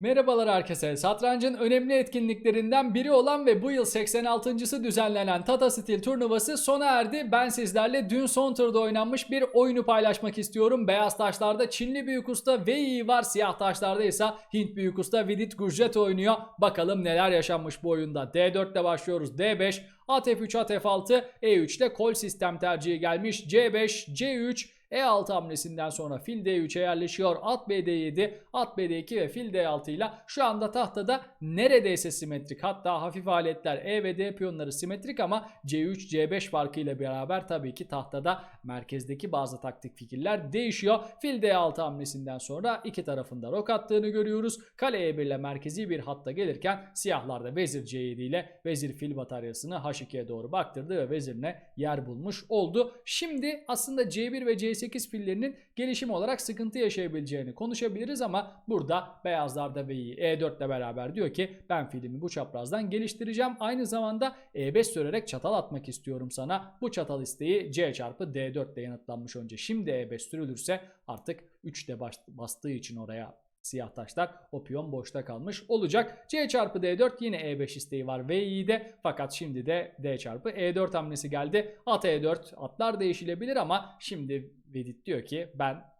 Merhabalar herkese. Satrancın önemli etkinliklerinden biri olan ve bu yıl 86.sı düzenlenen Tata Steel turnuvası sona erdi. Ben sizlerle dün son turda oynanmış bir oyunu paylaşmak istiyorum. Beyaz taşlarda Çinli büyük usta Wei var. Siyah taşlarda ise Hint büyük usta Vidit Gurjet oynuyor. Bakalım neler yaşanmış bu oyunda. D4 ile başlıyoruz. D5, at F3, at F6, E3 ile kol sistem tercihi gelmiş. C5, C3, e6 hamlesinden sonra fil D3'e yerleşiyor. At BD7, at BD2 ve fil D6 ile şu anda tahtada neredeyse simetrik. Hatta hafif aletler E ve D piyonları simetrik ama C3, C5 farkıyla beraber tabii ki tahtada merkezdeki bazı taktik fikirler değişiyor. Fil D6 hamlesinden sonra iki tarafında rok attığını görüyoruz. Kale E1 ile merkezi bir hatta gelirken siyahlar da vezir C7 ile vezir fil bataryasını H2'ye doğru baktırdı ve vezirine yer bulmuş oldu. Şimdi aslında C1 ve C8 fillerinin gelişim olarak sıkıntı yaşayabileceğini konuşabiliriz ama burada beyazlar da V'yi E4 ile beraber diyor ki ben filmi bu çaprazdan geliştireceğim. Aynı zamanda E5 sürerek çatal atmak istiyorum sana. Bu çatal isteği C çarpı D4 ile yanıtlanmış önce. Şimdi E5 sürülürse artık 3 de bastığı için oraya siyah taşlar o piyon boşta kalmış olacak. C çarpı D4 yine E5 isteği var V'de fakat şimdi de D çarpı E4 hamlesi geldi. At E4 atlar değişilebilir ama şimdi Vedit diyor ki ben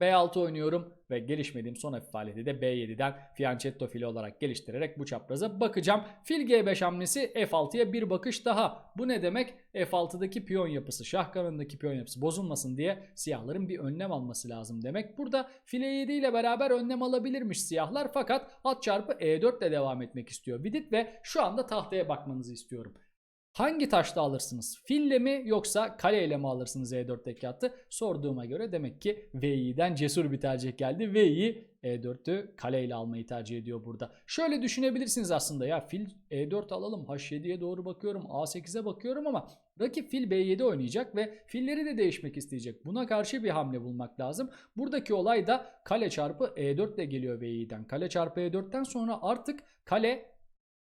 B6 oynuyorum ve gelişmediğim son hafif aleti de B7'den fianchetto fili olarak geliştirerek bu çapraza bakacağım. Fil G5 hamlesi F6'ya bir bakış daha. Bu ne demek? F6'daki piyon yapısı, şah kanadındaki piyon yapısı bozulmasın diye siyahların bir önlem alması lazım demek. Burada file 7 ile beraber önlem alabilirmiş siyahlar fakat at çarpı E4 ile devam etmek istiyor Vidit ve şu anda tahtaya bakmanızı istiyorum. Hangi taşla alırsınız? Fille mi yoksa kaleyle mi alırsınız E4'teki hattı? Sorduğuma göre demek ki V'den cesur bir tercih geldi. V'yi E4'ü kaleyle almayı tercih ediyor burada. Şöyle düşünebilirsiniz aslında ya fil E4 alalım H7'ye doğru bakıyorum A8'e bakıyorum ama rakip fil B7 oynayacak ve filleri de değişmek isteyecek. Buna karşı bir hamle bulmak lazım. Buradaki olay da kale çarpı E4 ile geliyor V'den. Kale çarpı E4'ten sonra artık kale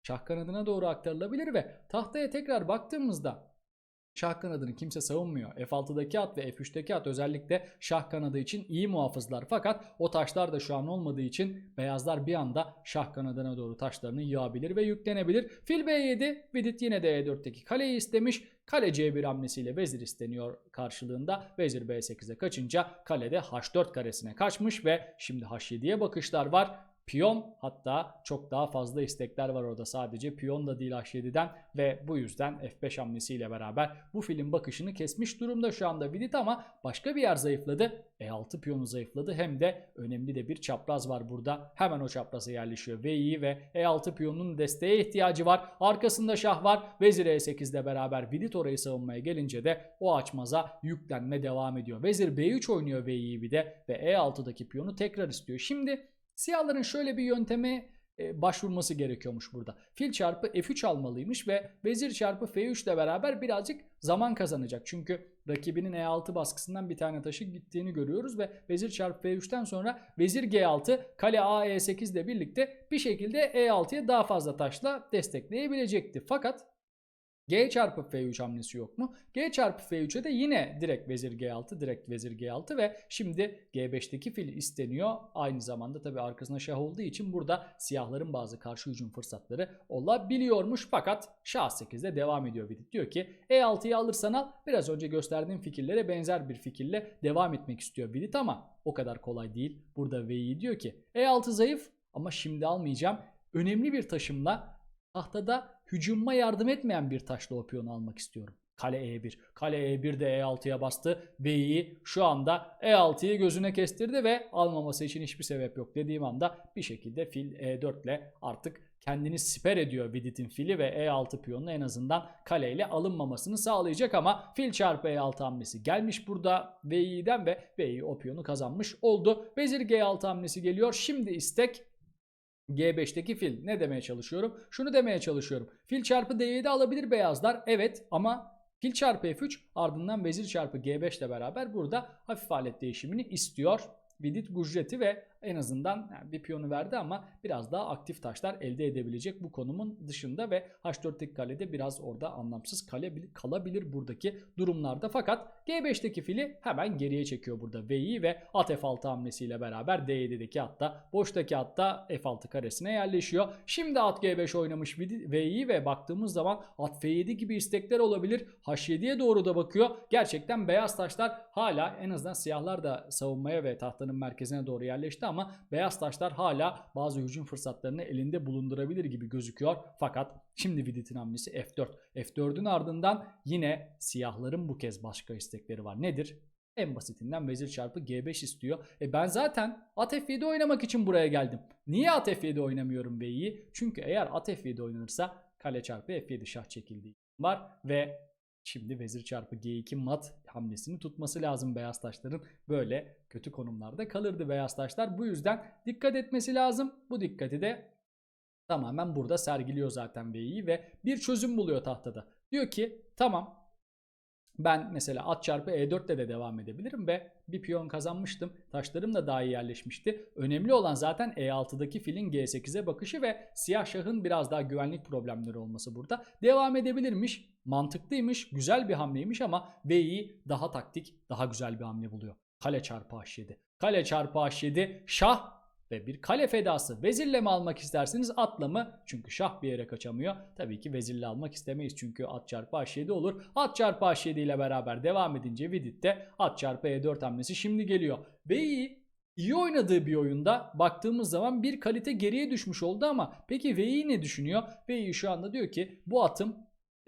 şah kanadına doğru aktarılabilir ve tahtaya tekrar baktığımızda şah kanadını kimse savunmuyor. F6'daki at ve F3'teki at özellikle şah kanadı için iyi muhafızlar. Fakat o taşlar da şu an olmadığı için beyazlar bir anda şah kanadına doğru taşlarını yığabilir ve yüklenebilir. Fil B7, Vidit yine de E4'teki kaleyi istemiş. Kale C1 hamlesiyle vezir isteniyor karşılığında. Vezir B8'e kaçınca kalede H4 karesine kaçmış ve şimdi H7'ye bakışlar var. Piyon hatta çok daha fazla istekler var orada sadece piyon da değil H7'den ve bu yüzden F5 hamlesiyle beraber bu filin bakışını kesmiş durumda şu anda Vidit ama başka bir yer zayıfladı. E6 piyonu zayıfladı hem de önemli de bir çapraz var burada. Hemen o çapraza yerleşiyor V'yi ve E6 piyonunun desteğe ihtiyacı var. Arkasında şah var. Vezir E8 ile beraber Vidit orayı savunmaya gelince de o açmaza yüklenme devam ediyor. Vezir B3 oynuyor V'yi bir de ve E6'daki piyonu tekrar istiyor. Şimdi Siyahların şöyle bir yönteme e, başvurması gerekiyormuş burada. Fil çarpı F3 almalıymış ve vezir çarpı F3 ile beraber birazcık zaman kazanacak. Çünkü rakibinin E6 baskısından bir tane taşı gittiğini görüyoruz ve vezir çarpı F3'ten sonra vezir G6 kale A E8 ile birlikte bir şekilde E6'ya daha fazla taşla destekleyebilecekti. Fakat G çarpı F3 hamlesi yok mu? G çarpı F3'e de yine direkt vezir G6, direkt vezir G6 ve şimdi G5'teki fil isteniyor. Aynı zamanda tabi arkasına şah olduğu için burada siyahların bazı karşı hücum fırsatları olabiliyormuş. Fakat şah 8'de devam ediyor Vidit. Diyor ki E6'yı alırsan al. Biraz önce gösterdiğim fikirlere benzer bir fikirle devam etmek istiyor Vidit ama o kadar kolay değil. Burada V'yi diyor ki E6 zayıf ama şimdi almayacağım. Önemli bir taşımla tahtada hücumma yardım etmeyen bir taşla o almak istiyorum. Kale E1. Kale E1 de E6'ya bastı. B'yi şu anda E6'yı gözüne kestirdi ve almaması için hiçbir sebep yok dediğim anda bir şekilde fil E4 ile artık kendini siper ediyor Vidit'in fili ve E6 piyonunu en azından kaleyle alınmamasını sağlayacak ama fil çarpı E6 hamlesi gelmiş burada V'den ve V'yi o piyonu kazanmış oldu. Vezir G6 hamlesi geliyor. Şimdi istek G5'teki fil ne demeye çalışıyorum? Şunu demeye çalışıyorum. Fil çarpı D7 alabilir beyazlar. Evet ama fil çarpı F3 ardından vezir çarpı G5 ile beraber burada hafif alet değişimini istiyor. Vidit Gujreti ve en azından yani bir piyonu verdi ama biraz daha aktif taşlar elde edebilecek bu konumun dışında ve H4'teki kalede biraz orada anlamsız kale, kalabilir buradaki durumlarda. Fakat G5'teki fili hemen geriye çekiyor burada V'yi ve at F6 hamlesiyle beraber D7'deki hatta boştaki hatta F6 karesine yerleşiyor. Şimdi at G5 oynamış V'yi ve baktığımız zaman at F7 gibi istekler olabilir. H7'ye doğru da bakıyor. Gerçekten beyaz taşlar hala en azından siyahlar da savunmaya ve tahtanın merkezine doğru yerleşti ama beyaz taşlar hala bazı hücum fırsatlarını elinde bulundurabilir gibi gözüküyor. Fakat şimdi Vidit'in hamlesi F4. F4'ün ardından yine siyahların bu kez başka istekleri var. Nedir? En basitinden vezir çarpı G5 istiyor. E ben zaten at F7 oynamak için buraya geldim. Niye at F7 oynamıyorum B'yi? Çünkü eğer at F7 oynanırsa kale çarpı F7 şah çekildiği var ve Şimdi vezir çarpı G2 mat hamlesini tutması lazım beyaz taşların. Böyle kötü konumlarda kalırdı beyaz taşlar. Bu yüzden dikkat etmesi lazım. Bu dikkati de tamamen burada sergiliyor zaten B'yi ve bir çözüm buluyor tahtada. Diyor ki tamam ben mesela at çarpı E4'te de devam edebilirim ve bir piyon kazanmıştım. Taşlarım da daha iyi yerleşmişti. Önemli olan zaten E6'daki filin G8'e bakışı ve siyah şahın biraz daha güvenlik problemleri olması burada. Devam edebilirmiş. Mantıklıymış. Güzel bir hamleymiş ama V'yi daha taktik, daha güzel bir hamle buluyor. Kale çarpı H7. Kale çarpı H7 şah ve bir kale fedası. Vezirle mi almak istersiniz atla mı? Çünkü şah bir yere kaçamıyor. Tabii ki vezirle almak istemeyiz çünkü at çarpı h7 olur. At çarpı h7 ile beraber devam edince Vidit'te at çarpı e4 hamlesi şimdi geliyor. V'yi iyi oynadığı bir oyunda baktığımız zaman bir kalite geriye düşmüş oldu ama peki V'yi ne düşünüyor? V'yi şu anda diyor ki bu atım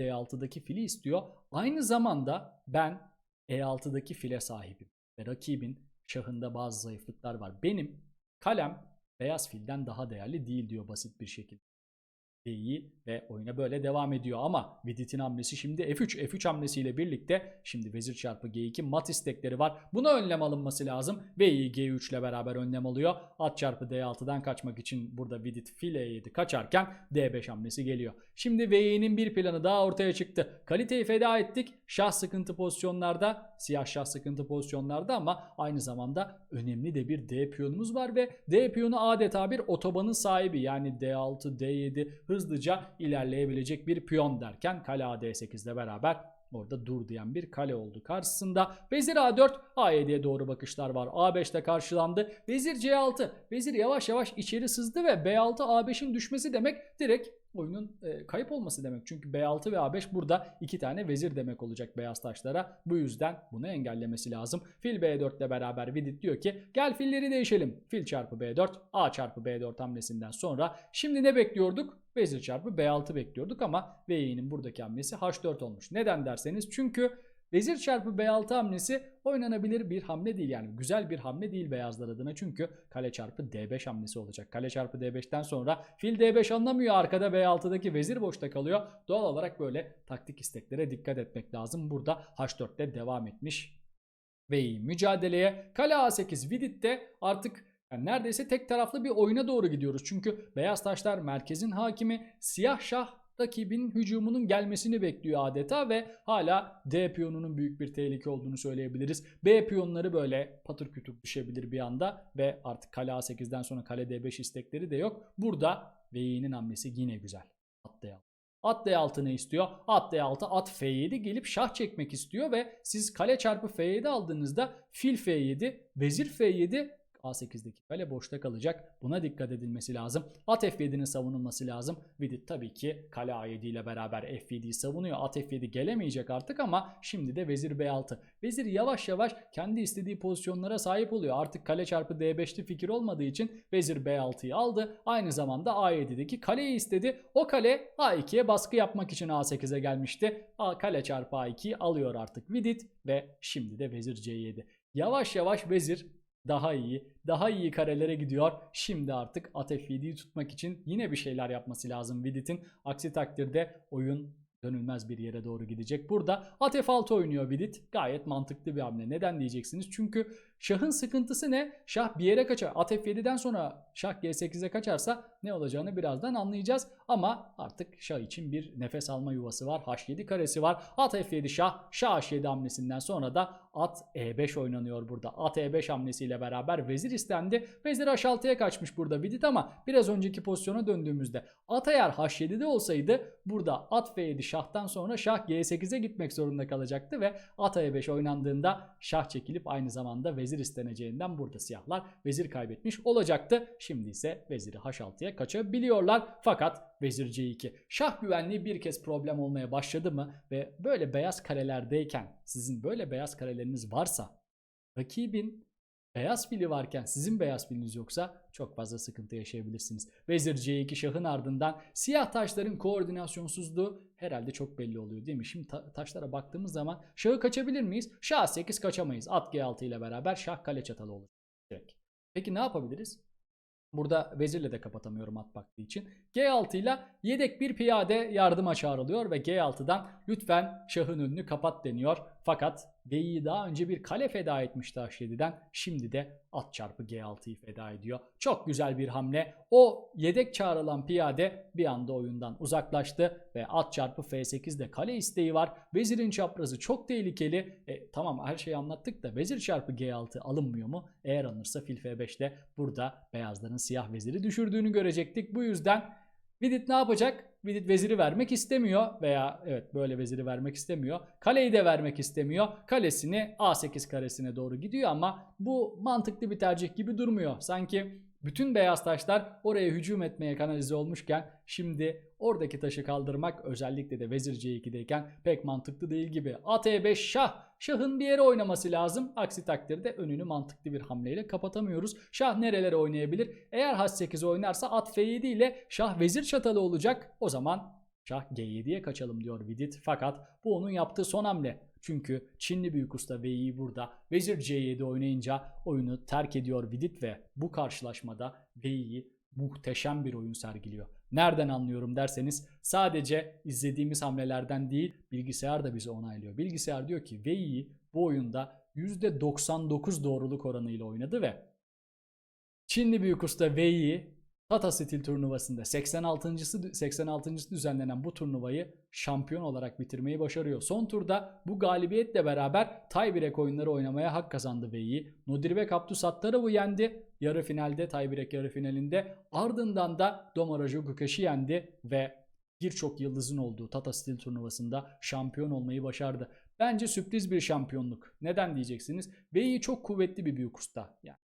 D6'daki fili istiyor. Aynı zamanda ben E6'daki file sahibim ve rakibin şahında bazı zayıflıklar var. Benim Kalem beyaz filden daha değerli değil diyor basit bir şekilde. İyi ve oyuna böyle devam ediyor ama Vidit'in hamlesi şimdi F3. F3 hamlesiyle birlikte şimdi vezir çarpı G2 mat istekleri var. Buna önlem alınması lazım. V'yi G3 ile beraber önlem alıyor. At çarpı D6'dan kaçmak için burada Vidit fil E7 kaçarken D5 hamlesi geliyor. Şimdi V'nin bir planı daha ortaya çıktı. Kaliteyi feda ettik. Şah sıkıntı pozisyonlarda, siyah şah sıkıntı pozisyonlarda ama aynı zamanda önemli de bir D piyonumuz var ve D piyonu adeta bir otobanın sahibi. Yani D6, D7 hızlıca ilerleyebilecek bir piyon derken kale A8 ile beraber Orada dur diyen bir kale oldu karşısında. Vezir A4, A7'ye doğru bakışlar var. A5'te karşılandı. Vezir C6. Vezir yavaş yavaş içeri sızdı ve B6 A5'in düşmesi demek direkt oyunun e, kayıp olması demek. Çünkü B6 ve A5 burada iki tane vezir demek olacak beyaz taşlara. Bu yüzden bunu engellemesi lazım. Fil B4 ile beraber Vidit diyor ki gel filleri değişelim. Fil çarpı B4, A çarpı B4 hamlesinden sonra şimdi ne bekliyorduk? Vezir çarpı B6 bekliyorduk ama V'nin buradaki hamlesi H4 olmuş. Neden derseniz çünkü Vezir çarpı B6 hamlesi oynanabilir bir hamle değil. Yani güzel bir hamle değil beyazlar adına. Çünkü kale çarpı D5 hamlesi olacak. Kale çarpı D5'ten sonra fil D5 anlamıyor. Arkada B6'daki vezir boşta kalıyor. Doğal olarak böyle taktik isteklere dikkat etmek lazım. Burada H4'te devam etmiş. Ve mücadeleye. Kale A8 Vidit'te artık yani neredeyse tek taraflı bir oyuna doğru gidiyoruz. Çünkü beyaz taşlar merkezin hakimi, siyah şah rakibin hücumunun gelmesini bekliyor adeta ve hala D piyonunun büyük bir tehlike olduğunu söyleyebiliriz. B piyonları böyle patır kütür düşebilir bir anda ve artık kale A8'den sonra kale D5 istekleri de yok. Burada V'nin hamlesi yine güzel. At D6. At D6 ne istiyor? At D6 at F7 gelip şah çekmek istiyor ve siz kale çarpı F7 aldığınızda fil F7 vezir F7 A8'deki kale boşta kalacak. Buna dikkat edilmesi lazım. At F7'nin savunulması lazım. Vidit tabii ki kale A7 ile beraber F7'yi savunuyor. At F7 gelemeyecek artık ama şimdi de vezir B6. Vezir yavaş yavaş kendi istediği pozisyonlara sahip oluyor. Artık kale çarpı D5'li fikir olmadığı için vezir B6'yı aldı. Aynı zamanda A7'deki kaleyi istedi. O kale A2'ye baskı yapmak için A8'e gelmişti. A kale çarpı A2'yi alıyor artık Vidit ve şimdi de vezir C7. Yavaş yavaş vezir daha iyi, daha iyi karelere gidiyor. Şimdi artık at F7'yi tutmak için yine bir şeyler yapması lazım Vidit'in. Aksi takdirde oyun dönülmez bir yere doğru gidecek. Burada at F6 oynuyor Vidit. Gayet mantıklı bir hamle. Neden diyeceksiniz? Çünkü Şahın sıkıntısı ne? Şah bir yere kaçar. At F7'den sonra şah G8'e kaçarsa ne olacağını birazdan anlayacağız. Ama artık şah için bir nefes alma yuvası var. H7 karesi var. At F7 şah. Şah H7 hamlesinden sonra da at E5 oynanıyor burada. At E5 hamlesiyle beraber vezir istendi. Vezir H6'ya kaçmış burada Vidit ama biraz önceki pozisyona döndüğümüzde at eğer H7'de olsaydı burada at F7 şahtan sonra şah G8'e gitmek zorunda kalacaktı ve at E5 oynandığında şah çekilip aynı zamanda vezir isteneceğinden burada siyahlar vezir kaybetmiş olacaktı. Şimdi ise veziri H6'ya kaçabiliyorlar. Fakat vezir C2 şah güvenliği bir kez problem olmaya başladı mı ve böyle beyaz karelerdeyken sizin böyle beyaz kareleriniz varsa rakibin beyaz fili varken sizin beyaz filiniz yoksa çok fazla sıkıntı yaşayabilirsiniz. Vezir C2 şahın ardından siyah taşların koordinasyonsuzluğu herhalde çok belli oluyor değil mi? Şimdi ta- taşlara baktığımız zaman şahı kaçabilir miyiz? Şah 8 kaçamayız. At G6 ile beraber şah kale çatalı olur. Peki ne yapabiliriz? Burada vezirle de kapatamıyorum at baktığı için. G6 ile yedek bir piyade yardıma çağrılıyor ve G6'dan lütfen şahın önünü kapat deniyor. Fakat B'yi daha önce bir kale feda etmişti H7'den. Şimdi de at çarpı G6'yı feda ediyor. Çok güzel bir hamle. O yedek çağrılan piyade bir anda oyundan uzaklaştı ve at çarpı F8'de kale isteği var. Vezirin çaprazı çok tehlikeli. E, tamam her şeyi anlattık da vezir çarpı G6 alınmıyor mu? Eğer alınırsa fil F5'te burada beyazların siyah veziri düşürdüğünü görecektik. Bu yüzden Vidit ne yapacak? Vidit veziri vermek istemiyor veya evet böyle veziri vermek istemiyor. Kaleyi de vermek istemiyor. Kalesini A8 karesine doğru gidiyor ama bu mantıklı bir tercih gibi durmuyor. Sanki bütün beyaz taşlar oraya hücum etmeye kanalize olmuşken şimdi oradaki taşı kaldırmak özellikle de vezir C2'deyken pek mantıklı değil gibi. At E5 şah. Şahın bir yere oynaması lazım. Aksi takdirde önünü mantıklı bir hamleyle kapatamıyoruz. Şah nerelere oynayabilir? Eğer H8 oynarsa at F7 ile şah vezir çatalı olacak. O zaman şah G7'ye kaçalım diyor Vidit. Fakat bu onun yaptığı son hamle. Çünkü Çinli büyük usta Vei'yi burada vezir C7 oynayınca oyunu terk ediyor Vidit ve bu karşılaşmada Vei'yi muhteşem bir oyun sergiliyor. Nereden anlıyorum derseniz sadece izlediğimiz hamlelerden değil bilgisayar da bizi onaylıyor. Bilgisayar diyor ki Vei'yi bu oyunda %99 doğruluk oranıyla oynadı ve Çinli büyük usta Wei'yi Tata Steel turnuvasında 86.sı 86. düzenlenen bu turnuvayı şampiyon olarak bitirmeyi başarıyor. Son turda bu galibiyetle beraber tiebreak oyunları oynamaya hak kazandı Wei'yi. Nodirbek Abdus Sattarov'u yendi. Yarı finalde tiebreak yarı finalinde ardından da Domarajo Gukeş'i yendi ve birçok yıldızın olduğu Tata Steel turnuvasında şampiyon olmayı başardı. Bence sürpriz bir şampiyonluk. Neden diyeceksiniz? Wei çok kuvvetli bir büyük usta. Yani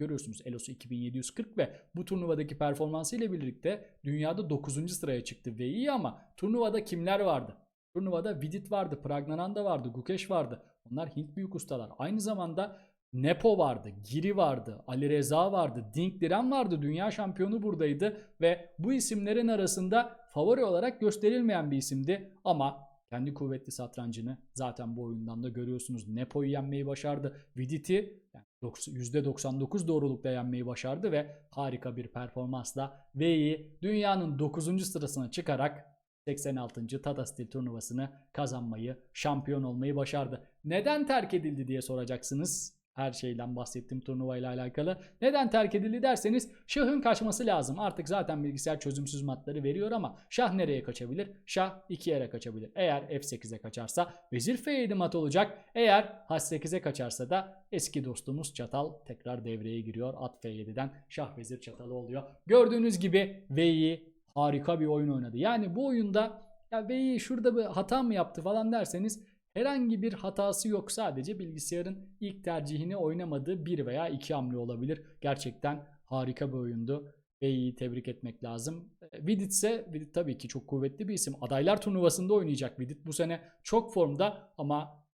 Görüyorsunuz Elos'u 2740 ve bu turnuvadaki performansıyla birlikte dünyada 9. sıraya çıktı ve iyi ama turnuvada kimler vardı? Turnuvada Vidit vardı, Pragnananda vardı, Gukesh vardı. Onlar Hint büyük ustalar. Aynı zamanda Nepo vardı, Giri vardı, Ali Reza vardı, Dink Diren vardı. Dünya şampiyonu buradaydı ve bu isimlerin arasında favori olarak gösterilmeyen bir isimdi ama kendi kuvvetli satrancını zaten bu oyundan da görüyorsunuz. Nepo'yu yenmeyi başardı. Vidit'i yani %99 doğrulukla yenmeyi başardı ve harika bir performansla Wei'yi dünyanın 9. sırasına çıkarak 86. Tata Steel turnuvasını kazanmayı, şampiyon olmayı başardı. Neden terk edildi diye soracaksınız. Her şeyden bahsettiğim turnuvayla alakalı. Neden terk edildi derseniz şahın kaçması lazım. Artık zaten bilgisayar çözümsüz matları veriyor ama şah nereye kaçabilir? Şah 2 yere kaçabilir. Eğer F8'e kaçarsa vezir F7 mat olacak. Eğer H8'e kaçarsa da eski dostumuz çatal tekrar devreye giriyor. At F7'den şah vezir çatalı oluyor. Gördüğünüz gibi V'yi harika bir oyun oynadı. Yani bu oyunda ya V'yi şurada bir hata mı yaptı falan derseniz Herhangi bir hatası yok sadece bilgisayarın ilk tercihini oynamadığı bir veya iki hamle olabilir. Gerçekten harika bir oyundu. Bey'i tebrik etmek lazım. Vidit ise Vidit tabii ki çok kuvvetli bir isim. Adaylar turnuvasında oynayacak Vidit. Bu sene çok formda ama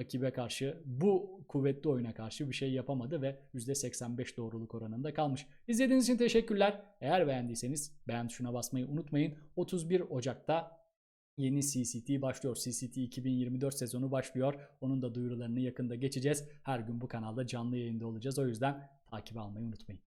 rakibe karşı bu kuvvetli oyuna karşı bir şey yapamadı ve %85 doğruluk oranında kalmış. İzlediğiniz için teşekkürler. Eğer beğendiyseniz beğen tuşuna basmayı unutmayın. 31 Ocak'ta yeni CCT başlıyor. CCT 2024 sezonu başlıyor. Onun da duyurularını yakında geçeceğiz. Her gün bu kanalda canlı yayında olacağız. O yüzden takip almayı unutmayın.